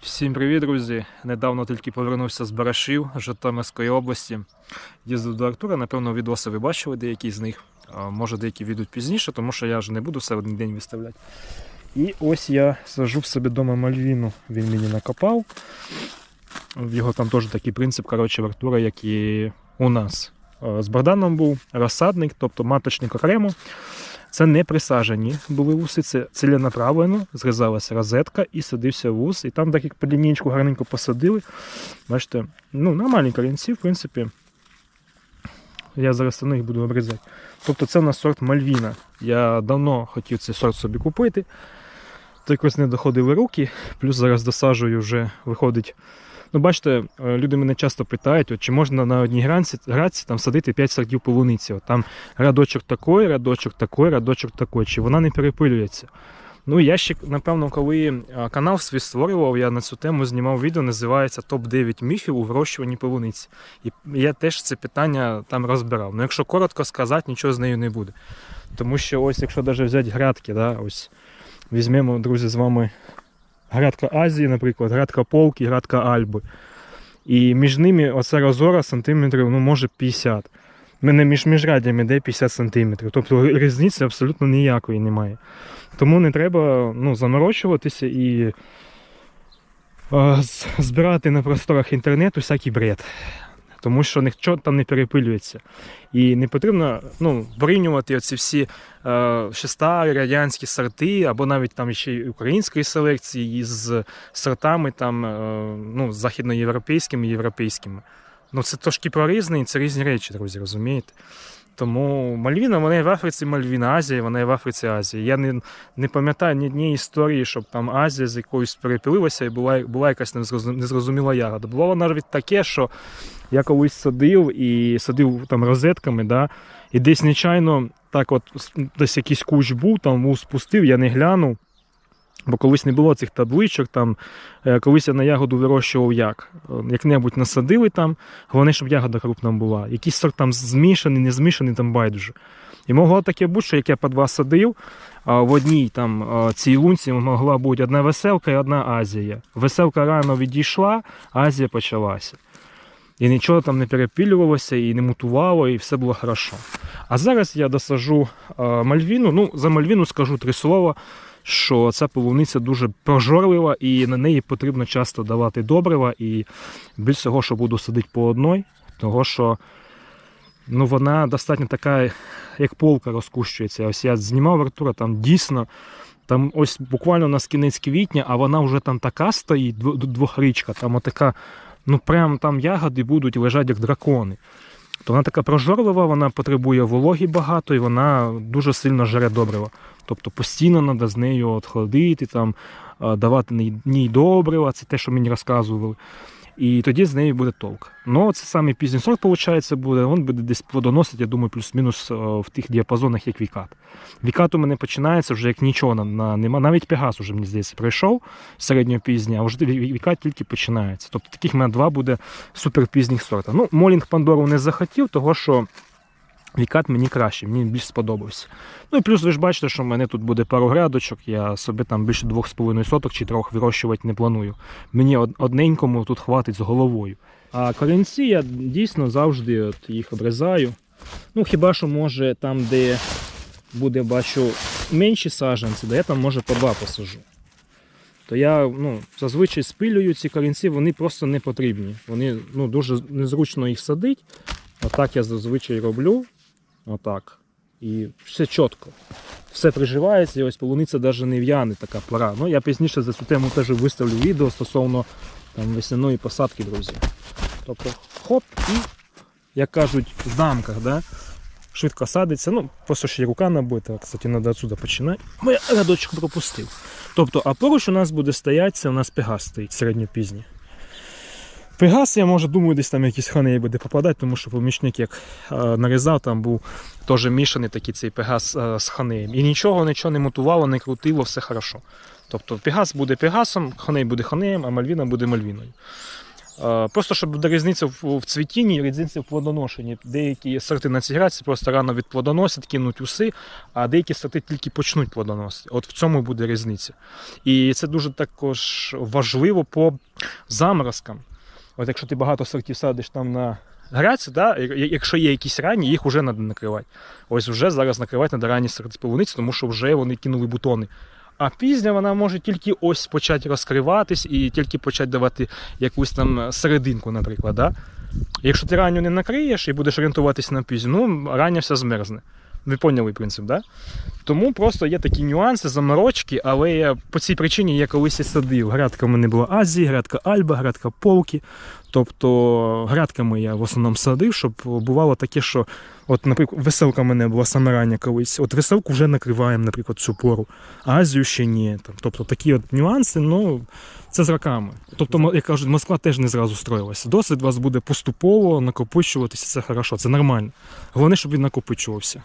Всім привіт, друзі! Недавно тільки повернувся з Барашів Житомирської області. Їздив до Артура, напевно, відоси ви бачили деякі з них. Може, деякі відуть пізніше, тому що я вже не буду все один день виставляти. І ось я сажу в собі вдома Мальвіну. Він мені накопав. В його там теж такий принцип, коротше, в Артура, як і у нас. З Богданом був розсадник, тобто маточник окремо. Це не присаджені були вуси, це ціленаправлено, зрізалася розетка і садився вус. І там так як по лінійку гарненько посадили. Бачите, ну, нормальні корінці, в принципі. Я зараз на них буду обрізати. Тобто це у нас сорт Мальвіна. Я давно хотів цей сорт собі купити. То якось не доходили руки. Плюс зараз досаджую вже виходить. Ну, бачите, е, люди мене часто питають, от, чи можна на одній гранці, граці там садити 5 сортів полуниці. От, там рядочок такий, рядочок такий, рядочок такий, чи вона не перепилюється. Ну, я ще, напевно, коли е, канал свій створював, я на цю тему знімав відео, називається Топ-9 міфів у вирощуванні полуниці. І я теж це питання там розбирав. Ну, якщо коротко сказати, нічого з нею не буде. Тому що ось, якщо навіть взяти грядки, да, ось візьмемо, друзі, з вами грядка Азії, наприклад, градка Полки, градка Альби. І між ними оця розора сантиметрів, ну, може 50. У мене між міжрадями йде 50 сантиметрів. Тобто різниці абсолютно ніякої немає. Тому не треба ну, заморочуватися і е, збирати на просторах інтернету всякий бред. Тому що ніхто там не перепилюється. І не потрібно ну, порівнювати оці всі е, ще старі радянські сорти, або навіть там ще й української селекції із сортами там, е, ну, західноєвропейськими і європейськими. Ну, це трошки про різне, і це різні речі, друзі, розумієте? Тому Мальвіна, вона і в Африці Мальвіна, Азія, вона і в Африці Азія. Я не, не пам'ятаю ні однієї історії, щоб там Азія з якоюсь перепилилася і була, була якась незрозуміла ягода. Було навіть таке, що я колись садив і садив там розетками, да, і десь нечайно так от десь якийсь кущ був, там вуз спустив, я не глянув. Бо колись не було цих табличок, там, е, колись я на ягоду вирощував як. Е, Як-небудь насадили там, головне, щоб ягода крупна була. Якийсь сорт там змішаний, не змішаний, там байдуже. І могло таке бути, що як я по два садив, а в одній там цій лунці могла бути одна веселка і одна Азія. Веселка рано відійшла, Азія почалася. І нічого там не перепілювалося, і не мутувало, і все було хорошо. А зараз я досажу мальвіну. Ну, за мальвіну скажу три слова, що ця полуниця дуже прожорлива, і на неї потрібно часто давати добрива. І більш всього, що буду садити по одній, того що ну, вона достатньо така, як полка розкущується. Ось я знімав Артура, там дійсно. Там ось буквально на кінець квітня, а вона вже там така стоїть, дво- двохрічка, там отака, ну прям там ягоди будуть лежати як дракони. То вона така прожорлива, вона потребує вологі багато і вона дуже сильно жере добрива. Тобто постійно треба з нею от ходити, там, давати ній добрива, це те, що мені розказували. І тоді з нею буде толк. Ну, це саме пізній сорт, виходить, буде. Він буде десь плодоносить, я думаю, плюс-мінус е, в тих діапазонах, як вікат. Вікат у мене починається вже як нічого на, нема. Навіть Пегас уже, мені здається, пройшов середньопізній, а вже вікат тільки починається. Тобто таких в мене два буде суперпізніх сорта. Ну, Молінг Пандору не захотів, того що вікат мені краще, мені більш сподобався. Ну і плюс ви ж бачите, що в мене тут буде пару грядочок, я собі там більше 2,5 соток чи трьох вирощувати не планую. Мені одненькому тут хватить з головою. А корінці я дійсно завжди от їх обрізаю. Ну, хіба що може там, де буде, бачу, менші саджанці, де я там може по два посажу. То я ну, зазвичай спилюю ці корінці, вони просто не потрібні. Вони ну, дуже незручно їх садить. Отак я зазвичай роблю. Отак. І все чітко. Все приживається, і ось полуниця навіть не в'яне така пора. Ну, я пізніше за цю тему теж виставлю відео стосовно там, весняної посадки, друзі. Тобто, хоп, і, як кажуть, в дамках, да? швидко садиться. Ну, просто ще й рука набита, кстати, треба отсюда починати. Я рядочок пропустив. Тобто, а поруч у нас буде стояти, це у нас пегас стоїть середньопізній. Пегас, я може думаю, десь там якісь хани буде попадати, тому що помічник як е, нарізав, там був теж мішаний такий цей пегас е, з ханеєм. І нічого, нічого не мотувало, не крутило, все хорошо. Тобто пегас буде пегасом, ханей буде ханеєм, а мальвіна буде мальвіною. Е, Просто щоб буде різниця в, в цвітінні різниця в плодоношенні. Деякі сорти на цій граці просто рано відплодоносять, кинуть уси, а деякі сорти тільки почнуть плодоносити. От в цьому буде різниця. І це дуже також важливо по заморозкам. От якщо ти багато сортів садиш там на граці, да, якщо є якісь ранні, їх вже треба накривати. Ось вже зараз накривати треба ранні сорти полуниці, тому що вже вони кинули бутони. А пізня вона може тільки ось почати розкриватись і тільки почати давати якусь там серединку, наприклад. Да? Якщо ти ранню не накриєш і будеш орієнтуватись на пізню, ну рання вся змерзне. Ви поняли принцип, да? Тому просто є такі нюанси, заморочки, але я по цій причині я колись і садив. Грядка в мене була Азії, грядка Альба, грядка Полки. Тобто грядками я в основному садив, щоб бувало таке, що, от, наприклад, веселка в мене була саме рання колись. От веселку вже накриваємо, наприклад, цю пору, а Азію ще ні. Тобто такі от нюанси, ну це з роками. Тобто, як кажуть, Москва теж не зразу строїлася. Досвід вас буде поступово накопичуватися, це хорошо, це нормально. Головне, щоб він накопичувався.